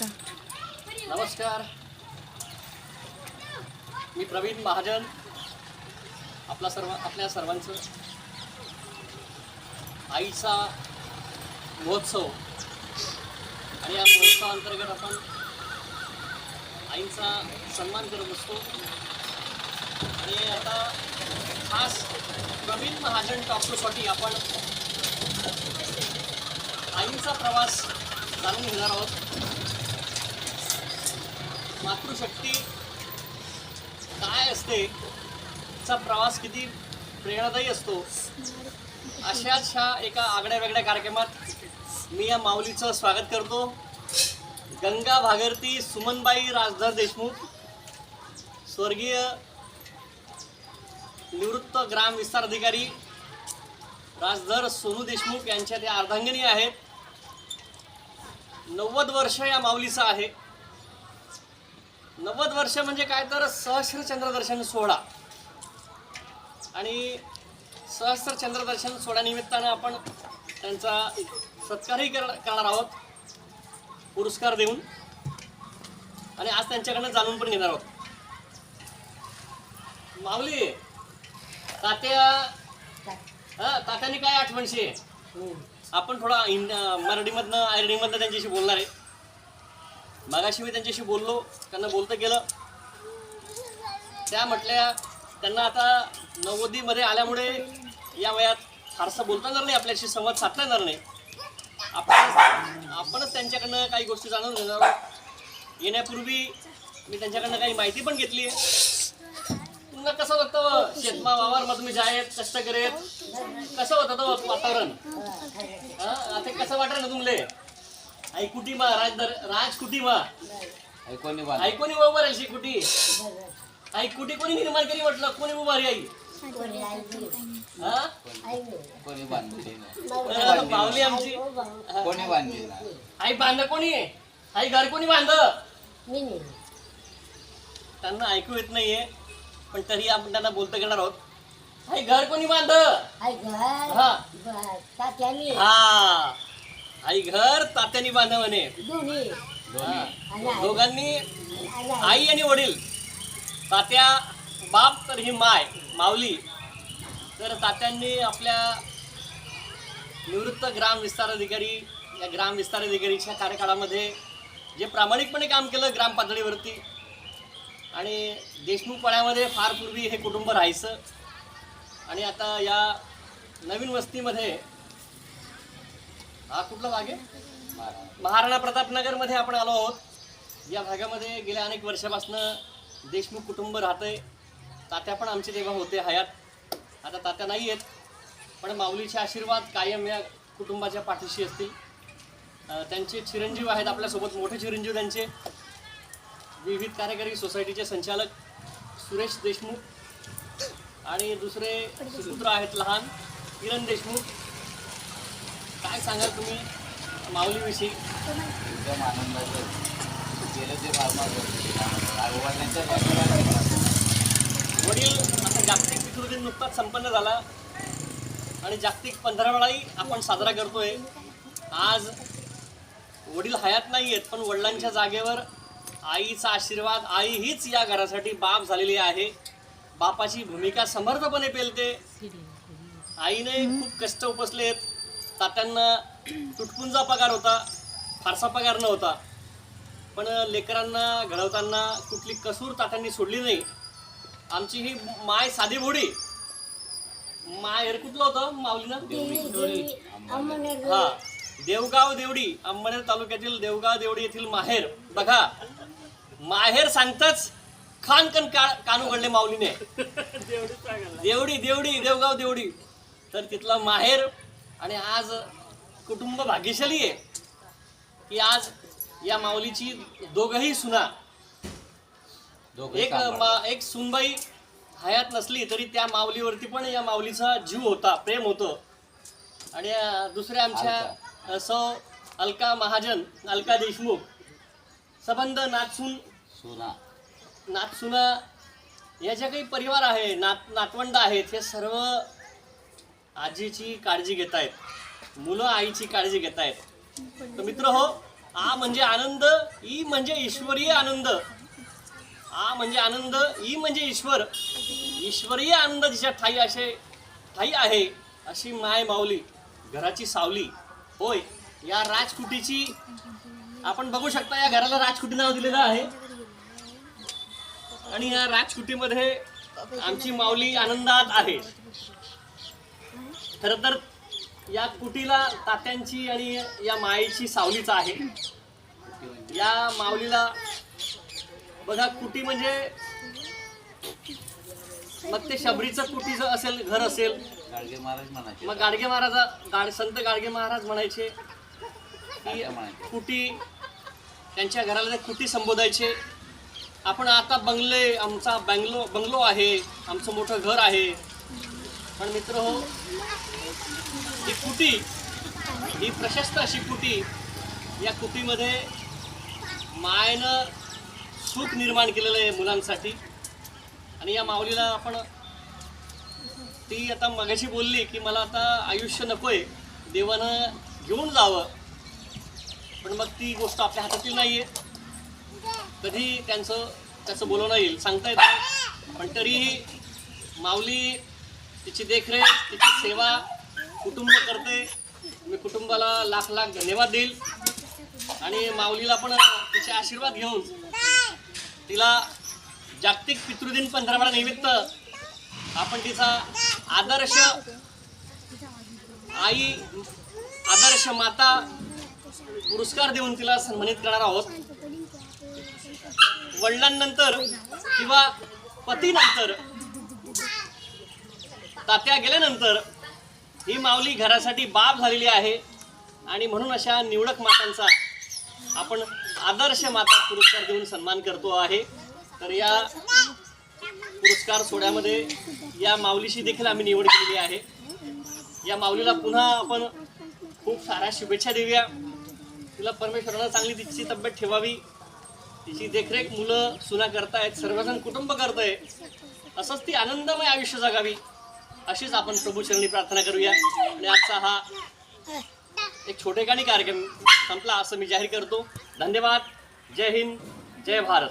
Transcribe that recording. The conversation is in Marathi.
नमस्कार. मी प्रवीण महाजन. आपला सर्व आपल्या सर्वांचं आईचा महोत्सव. आणि या महोत्सवाअंतर्गत आपण आईचा सन्मान करत असतो. आणि आता खास प्रवीण महाजन टॉक्सोसाठी आपण आईचा प्रवास जाणून घेणार आहोत. मातृशक्ती काय असते चा प्रवास किती प्रेरणादायी असतो अशाच ह्या एका आगड्या वेगळ्या कार्यक्रमात मी या माऊलीचं स्वागत करतो. गंगा भागरती सुमनबाई राजधर देशमुख स्वर्गीय निवृत्त ग्राम विस्तार अधिकारी राजधर सोनू देशमुख यांच्या त्या अर्धांगिनी आहेत. नव्वद वर्ष या माऊलीचं आहे. नव्वद वर्ष म्हणजे काय तर सहस्र चंद्रदर्शन सोहळा. आणि सहस्र चंद्रदर्शन सोहळा निमित्तानं आपण त्यांचा सत्कारही कर करणार आहोत. पुरस्कार देऊन. आणि आज त्यांच्याकडनं जाणून पण घेणार आहोत. माऊली तात्या हा तात्याने काय आठवणशी आहे आपण थोडा हिंद मराठीमधनं आयरडीमधनं त्यांच्याशी बोलणार आहे. मगाशी मी त्यांच्याशी बोललो त्यांना बोलतं गेलं. त्या म्हटल्या त्यांना आता नव्वदीमध्ये आल्यामुळे या वयात फारसं बोलता येणार नाही आपल्याशी संवाद साधता येणार नाही. आपण आपणच त्यांच्याकडनं काही गोष्टी जाणून घेणार आहोत. येण्यापूर्वी मी त्यांच्याकडनं काही माहिती पण घेतली आहे. तुम्हाला कसं वाटतं शेतमा वावरमध्ये तुम्ही जायत कष्ट करेत. कसं होतं वातावरण? हा आता कसं वाटलं ना तुमले आई कुटी मा राज राज कुटी मा ऐकोनी बांध आई कोणी उभा राहील कुटी आई कुटी कोणी निर्माण केली म्हटलं? कोणी उभारी आई? हा? कोणी बांधली नाही. अं, पावली आमची हा. कोणी बांधली नाही. आई बांध कोणी? आई घर कोणी बांध? त्यांना ऐकू येत नाहीये पण तरी आपण त्यांना बोलतं घेणार आहोत. आई घर कोणी बांध? हा. हा. आई घर तात्यानी बांध म्हणे. हा. दोघांनी आई आणि वडील. तात्या बाप तर ही माय माऊली. तर तात्यांनी आपल्या निवृत्त ग्राम विस्तार अधिकारी या ग्राम विस्तार अधिकारीच्या कार्यकाळामध्ये जे प्रामाणिकपणे काम केलं ग्राम पातळीवरती आणि देशमुख पाड्यामध्ये फार पूर्वी हे कुटुंब राहायचं. आणि आता या नवीन वस्तीमध्ये हा कुठला भाग आहे? महाराज महाराणा प्रतापनगरमध्ये आपण आलो आहोत. या भागामध्ये गेल्या अनेक वर्षापासून देशमुख कुटुंब राहतंय. तात्या पण आमचे तेव्हा होते हयात. आता तात्या नाही आहेत पण माऊलीचे आशीर्वाद कायम या कुटुंबाच्या पाठीशी असतील. त्यांचे चिरंजीव आहेत आपल्यासोबत मोठे चिरंजीव त्यांचे. विविध कार्यकारी सोसायटीचे संचालक सुरेश देशमुख आणि दुसरे सुपुत्र आहेत लहान किरण देशमुख. काय सांगाल तुम्ही माऊलीविषयी एकदम आनंदाचं गेलं ते वडिलांच्या वडील आता जागतिक पितृ दिन नुकताच संपन्न झाला. आणि जागतिक पंधरावडाही आपण साजरा करतोय. आज वडील हयात नाही आहेत पण वडिलांच्या जागेवर आईचा आशीर्वाद आई हीच या घरासाठी बाप झालेली आहे. बापाची भूमिका समर्थपणे पेलते. आईने खूप कष्ट उपसलेत. तात्यांना तुटपुंजा पगार होता फारसा पगार नव्हता. पण लेकरांना घडवताना कुठली कसूर तात्यांनी सोडली नाही. आमची ही माय साधी भोडी माहेर कुठलं होतं माऊलीनं. हा देवगाव देवडी अंबनेर तालुक्यातील देवगाव देवडी येथील माहेर. बघा माहेर सांगताच खान कन का कान उघडले माऊलीने. देवडी देवडी देवगाव देवडी. तर तिथला माहेर आणि आज कुटुंब भाग्यशाली आहे की आज या माऊलीची दोघही सुना एक मा- एक सुनबाई हयात नसली तरी त्या माऊलीवरती पण या माऊलीचा जीव होता प्रेम होतं. आणि दुसऱ्या आमच्या सौ अलका महाजन अलका देशमुख सबंध नाचून सुना. नातसुना या ज्या काही परिवार आहे नात नातवंड आहेत हे सर्व आजीची काळजी घेत आहेत मुलं आईची काळजी घेत आहेत तर मित्र हो आ म्हणजे आनंद ई म्हणजे ईश्वरीय आनंद. आ म्हणजे आनंद ई म्हणजे ईश्वर. ईश्वरीय आनंद जिच्या ठाई असे ठाई आहे अशी माय माऊली घराची सावली. होय या राजकुटीची आपण बघू शकता या घराला राजकुटी नाव दिलेलं आहे. आणि या राजकुटीमध्ये आमची माऊली आनंदात आहे. खर तर या कुटीला तात्यांची आणि या मायेची सावलीच आहे. या माऊलीला बघा कुटी म्हणजे मग ते शबरीचं कुटीचं असेल घर असेल. गाडगे महाराज म्हणायचे. मग गाडगे महाराजा गाड संत गाडगे महाराज म्हणायचे की कुटी त्यांच्या घराला ते कुटी संबोधायचे. आपण आता बंगले आमचा बंगलो बंगलो आहे आमचं मोठं घर आहे. पण मित्र हो ही कुटी ही प्रशस्त अशी कुटी या कुटीमध्ये मायनं सुख निर्माण केलेलं आहे मुलांसाठी. आणि या माऊलीला आपण ती आता मगाशी बोलली की मला आता आयुष्य नकोय देवानं घेऊन जावं. पण मग ती गोष्ट आपल्या हातातील नाही आहे कधी त्यांचं त्याचं बोलवणं येईल सांगता येतं पण तरीही माऊली तिची देखरेख तिची सेवा कुटुंब करते. मी कुटुंबाला लाख लाख धन्यवाद देईल. आणि माऊलीला पण तिचे आशीर्वाद घेऊन तिला जागतिक पितृदिन पंधरवडा निमित्त आपण तिचा आदर्श आई आदर्श माता पुरस्कार देऊन तिला सन्मानित करणार आहोत. वडिलांनंतर किंवा पतीनंतर तात्या गेल्यानंतर ही माऊली घरासाठी बाप झालेली आहे. आणि म्हणून अशा निवडक मातांचा आपण आदर्श माता पुरस्कार देऊन सन्मान करतो आहे. तर या पुरस्कार सोहळ्यामध्ये या माऊलीशी देखील आम्ही निवड केलेली आहे. या माऊलीला पुन्हा आपण खूप साऱ्या शुभेच्छा देऊया. तिला परमेश्वरानं चांगली तिची तब्येत ठेवावी. तिची देखरेख मुलं सुना करतायत सर्वजण कुटुंब करतंय असंच ती आनंदमय आयुष्य जगावी. अशीच आपण प्रभू शरणी प्रार्थना करूया. आणि आजचा हा एक छोटे गाणी कार्यक्रम संपला असं मी जाहीर करतो. धन्यवाद. जय हिंद. जय भारत.